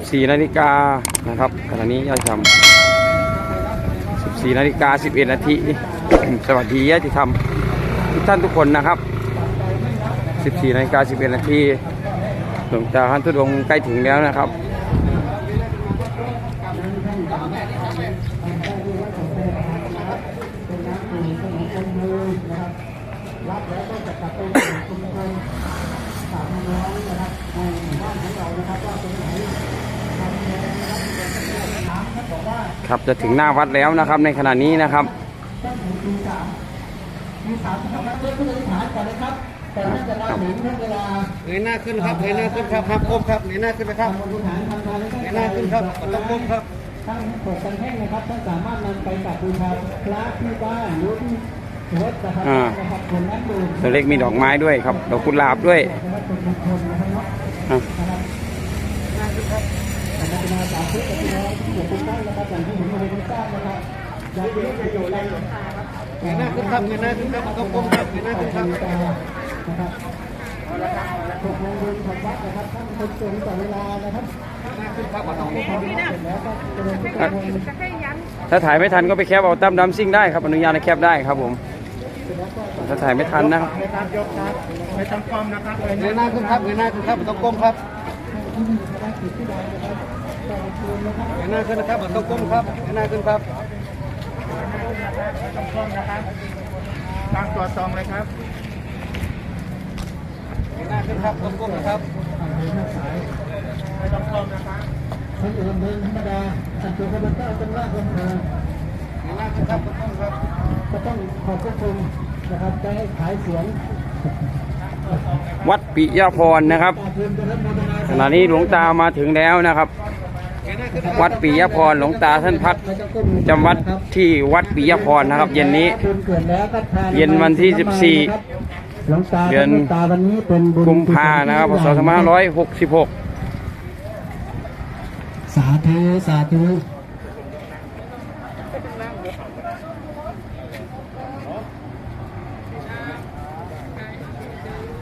14นาฬิกานะครับขณะนี้ยอดทำ14นาฬิกา11นาทีสวัสดีญาติธรรมทุกท่านทุกคนนะครับ 14นาฬิกา11นาทีหลวงตาท่านทุดงใกล้ถึงแล้วนะครับ ครับจะถึงหน้าวัดแล้วนะครับ ในขณะนี้นะครับเงยหน้าขึ้นครับเงยหน้าขึ้นครับครับก้มครับเงยหน้าขึ้นไปครับเงยหน้าขึ้นครับต้องก้มครับทั้งผดกันแห้งนะครับท่านสามารถนำไปกับบูชาพระที่บ้านหรือที่วัดนะครับอ่านะครับคนนั้นดูตัวเล็กมีดอกไม้ด้วยครับดอกกุหลาบด้วย แต่ในนาสาธุกับพี่น้องที่อยู่ทุกท่านนะครับอย่างที่ผมเคยได้ทราบนะครับอยากจะให้ประโยชน์อะไรนะครับเงยหน้าขึ้นครับเงยหน้าขึ้นครับต้องก้มครับเงยหน้าขึ้นครับนะครับหกโมงเย็นของวัดนะครับท่านคนสูงต่อเวลานะครับหน้าขึ้นครับต้องก้มทำเสร็จแล้วก็เจริญทุกคนถ้าถ่ายไม่ทันก็ไปแคปเอาตั้มดำซิ่งได้ครับอนุญาตให้แคปได้ครับผมถ้าถ่ายไม่ทันนะครับไม่ทันยกครับไม่ต้องก้มนะครับเงยหน้าขึ้นครับเงยหน้าขึ้นครับต้องก้มครับเงย หน้าขึ้นนะครับต้องก้มครับเงยหน้าขึ้นครับต้องก้มนะครับตั้งตัวตรงเลยครับเงยหน้าขึ้นครับต้องก้มนะครับคนอื่นเดินธรรมดาแต่ตัวข้าพเจ้าเป็นร่างคนเธอเงยหน้าขึ้นครับต้องก้มครับก็ต้องขอบพระคุณนะครับจะให้ขายเสียงวัดปิยพรนะครับตาเพื่อนจะรับโมทนาขณะนี้หลวงตามาถึงแล้วนะครับ วัดปิยพรหลวงตาท่านพักจำวัดที่วัดปิยพรนะครับ เย็นนี้บุญเกิดแล้วก็ทานเย็นวันที่หลวงตาเดือนหลวงตาวันนี้เป็นบุญกุมภานะครับพศ2566 สาธุ สาธุ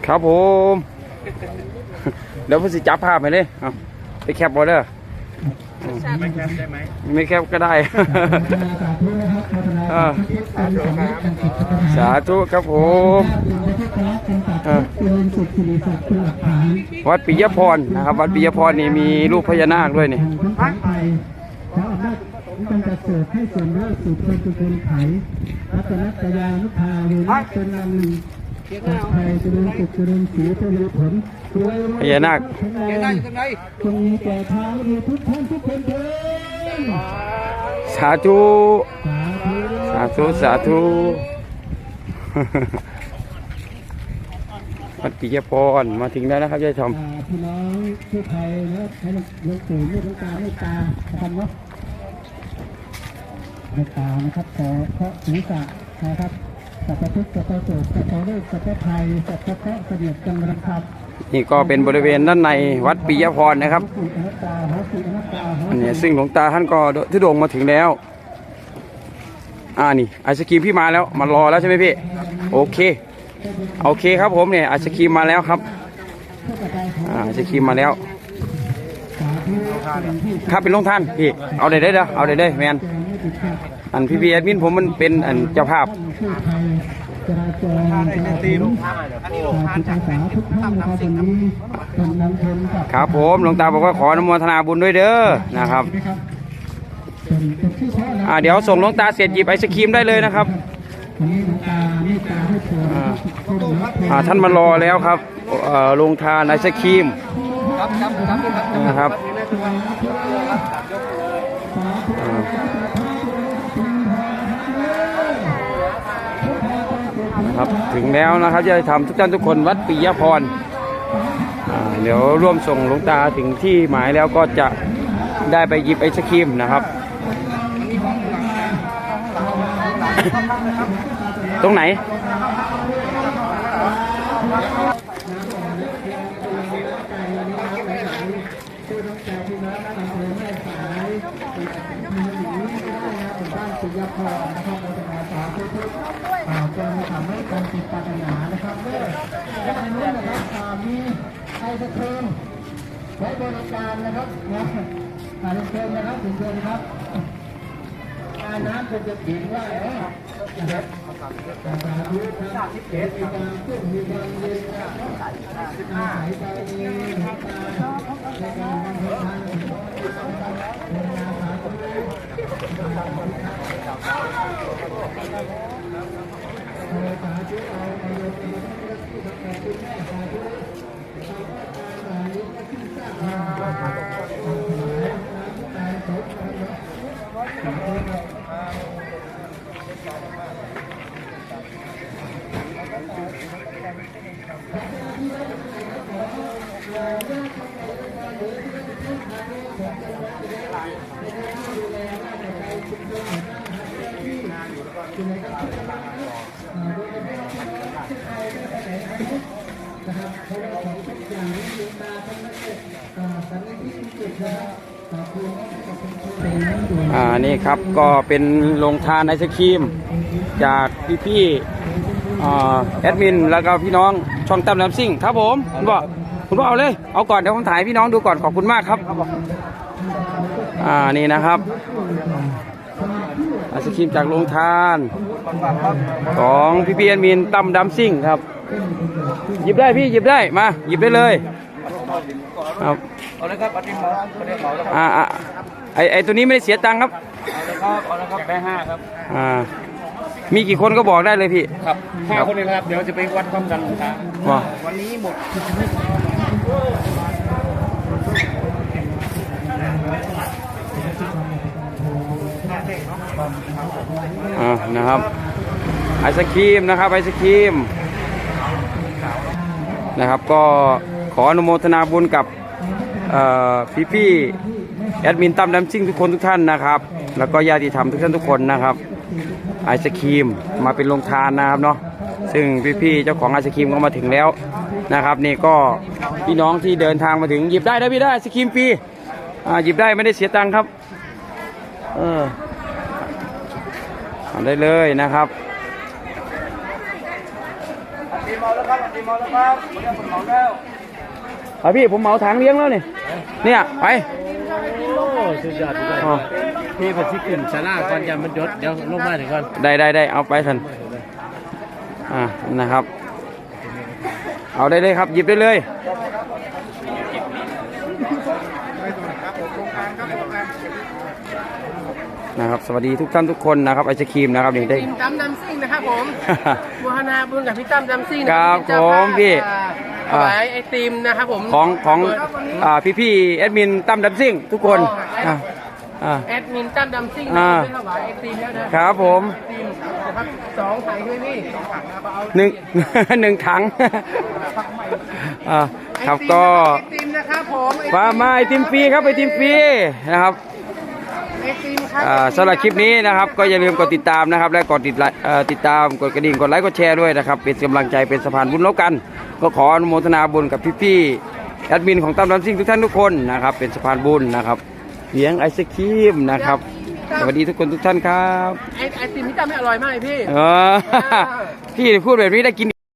ครับผม เดี๋ยวพี่สิจับภาพไปเลยเอาไปแคปบอเดอร์ ไม่แคปได้ไหมไม่แคปก็ได้สาธุนะครับพัฒนาอ่าเป็นสำเร็จการกิจพัฒนาสาธุครับผมเจริญสุขสิริศักดิ์เป็นหลักฐานวัดปิยพรนะครับ วัดปิยพรนี่มีรูปพญานาคด้วยนี่แห่งทั้งทั้งไทยขออำนาจตั้งแต่เกิดให้ส่วนเลิศสืบเป็นจุลไขรัตนตยานุภาเวนะเป็นนำหนึ่ง ปลอดภัยเจริญสุขเจริญสีเจริญผลรวยพญานาคแข็งเงแรยหน้างอยู่ตรงไหนจงมีแก่ทางดีทุกท่านทุกคนเถิดสาธุสาธุสาธุสาธุวัดปิยพรมาถึงแล้วนะครับยายชมอ่าพี่น้องที่ไทยนะให้หลวงปู่เมตตาเมตตานะครับเนาะเมตตานะครับขอพระศีรษะนะครับ สัพพทุกข์สัพพโสกสัพพโลกสัพพภัยสัพพะเคราะเสด็จจังรังครับนี่ก็เป็นบริเวณด้านในวัดปิยพรนะครับอันนี้ซึ่งหลวงตาท่านก็ทุดงมาถึงแล้ว อ่านี่ไอศครีมพี่มาแล้วมารอแล้วใช่ไหมพี่ โอเคโอเคครับผมเนี่ยไอศครีมมาแล้วครับอ่าไอศครีมมาแล้วสาเป็นที่ครับเป็นลงท่านพี่เอาได้ได้เด้อเอาได้ได้แมน อันพี่พีแอดมินผมมันเป็นอันเจ้าภาพจราจรจราจรสาธุอาสาทุกท่านนะครับวันนี้เป็นนำชมกับครับผมหลวงตาบอกว่าขออนุโมทนาบุญด้วยเด้อนะครับเป็นเป็นชื่อเพราะนะอ่าเดี๋ยวส่งหลวงตาเสร็จหยิบไอศครีมได้เลยนะครับอ่าท่านมารอแล้วครับเออลงทานไอศครีมนะครับ ครับ ถึงแล้วนะครับจะทำทุกท่านทุกคนวัดปิยพรเดี๋ยวร่วมส่งหลวงตาถึงที่หมายแล้วก็จะได้ไปหยิบไอศครีมนะครับ ตรงไหนบ้านปิยพรนะครับเราจะมาสาธุทุกอ่าจนทำให้การติดปั ญหานะครับเมื่อด้านนู้นนะครับอ่ามีไว้บริการนะครับนะอ่าเชิญนะครับเชิญครับการน้ำจะจะกินว่าเนาะนะครับสาธุครับมีการขึ้นมีการเรียนนะครับอาศัยใจดีหลวงตาในการนำทางในนาสาธุเอาสาธุเอาเอาโยมเอาที่ทำงานคุณแม่สาธุสาธุก็ขึ้นสร้างมาถวายน้ำตาลสดสาธุครับ นะครับเพราะว่าของทุกอย่างนี้มีตาทั้งนั้นเลยอ่าสันนิษฐานจุดนะครับขอบคุณขอบคุณเป็นน้ำดื่มอ่านี่ครับก็เป็นโรงทานไอศครีม จากพี่พี่ๆอ่าแอดมินแล้วก็พี่น้องช่องตั้มน้ำซิ่งครับผมคุณพ่อ คุณพ่อเอาเลย เอาก่อนเดี๋ยวผมถ่ายให้พี่น้องดูก่อนขอบคุณมากครับ อ่านี่นะครับไอศครีมจากโรงทาน ของพี่พี่ๆแอดมินตั้มดำซิ่งครับ หยิบได้พี่หยิบได้มา หยิบได้เลยครับเอาเลยครับปฏิมาปฏิมาแล้วอ่าอ่าไอไอตัวนี้ไม่ได้เสียตังค์ครับครับเอาเลยครับได้ห้าครับอ่ามีกี่คนก็บอกได้เลยพี่ ครับห้าคนเลยครับ เดี๋ยวจะไปวัดความกันครับว่าวันนี้หมด อ่านะครับไอศครีมนะครับไอศครีมนะครับก็ขออนุโมทนาบุญกับพี่พี่แอดมินตั้มดัมซิ่งทุกคนทุกท่านนะครับ แล้วก็ญาติธรรมทุกท่านทุกคนนะครับไอศครีมมาเป็นโรงทานนะครับเนาะซึ่งพี่ๆเจ้าของไอศครีมก็มาถึงแล้ว นะครับนี่ก็พี่น้องที่เดินทางมาถึงหยิบได้ได้พี่ได้ไอศครีมฟรีอ่าหยิบได้ไม่ได้เสียตังค์ครับ เออทำได้เลยนะครับตีเมาแล้วครับตีเมาแล้วครับผมจะเมาแล้วเอาพี่ผมเหมาถังเลี้ยงแล้วนี่เนี่ยไปโอ้สุดยอดสุดยอดอ๋อพี่พัชิขึ้นชนะก่อนจะมันยศเดี๋ยวลงมาถึงก่อนได้ได้ได้เอาไปทันอ่านะครับ เอาได้เลยครับ หยิบได้เลยนะครับสวัสดีทุกท่านทุกคนนะครับไอศครีมนะครับนี่ได้ ทีมตั้มดำซิ่งนะครับผม บูฮานาบุญกับพี่ตั้มดำซิ่งครับที่เจ้าภาพผมพี่ อ่าถวายไอติมนะครับผมของของเปิดอ่าพี่พี่ๆแอดมินตั้มดับซิ่งทุกคนอ่า อ่า แอดมินตั้มดำซิ่งอ่าได้ถวายไอติมแล้วนะครับผม ไอติมนะครับสองถังด้วยพี่สองถังนะครับเอาหนึ่ง หนึ่งถัง อ่าครับก็ไอติมนะครับผมไอติมามาไอติมฟรีครับไอติมฟรีนะครับ ไอติมครับอ่าสำหรับคลิปนี้นะครับ ก็อย่าลืมกดติดตามนะครับ และกดติดไลค์เอ่อติดตามกดกระดิ่งกดไลค์กดแชร์ด้วยนะครับ เป็นกำลังใจเป็นสะพานบุญแล้วกัน ก็ขออนุโมทนาบุญกับพี่ๆแอดมินของตั้มดัมซิ่งทุกท่านทุกคนนะครับ เป็นสะพานบุญนะครับ เลี้ยงไอศครีมนะครับ สวัสดีทุกคนทุกท่านครับ ไอไอติมพี่ตั้มไม่อร่อยมากเลยพี่ เออ พี่พูดแบบนี้ได้กิน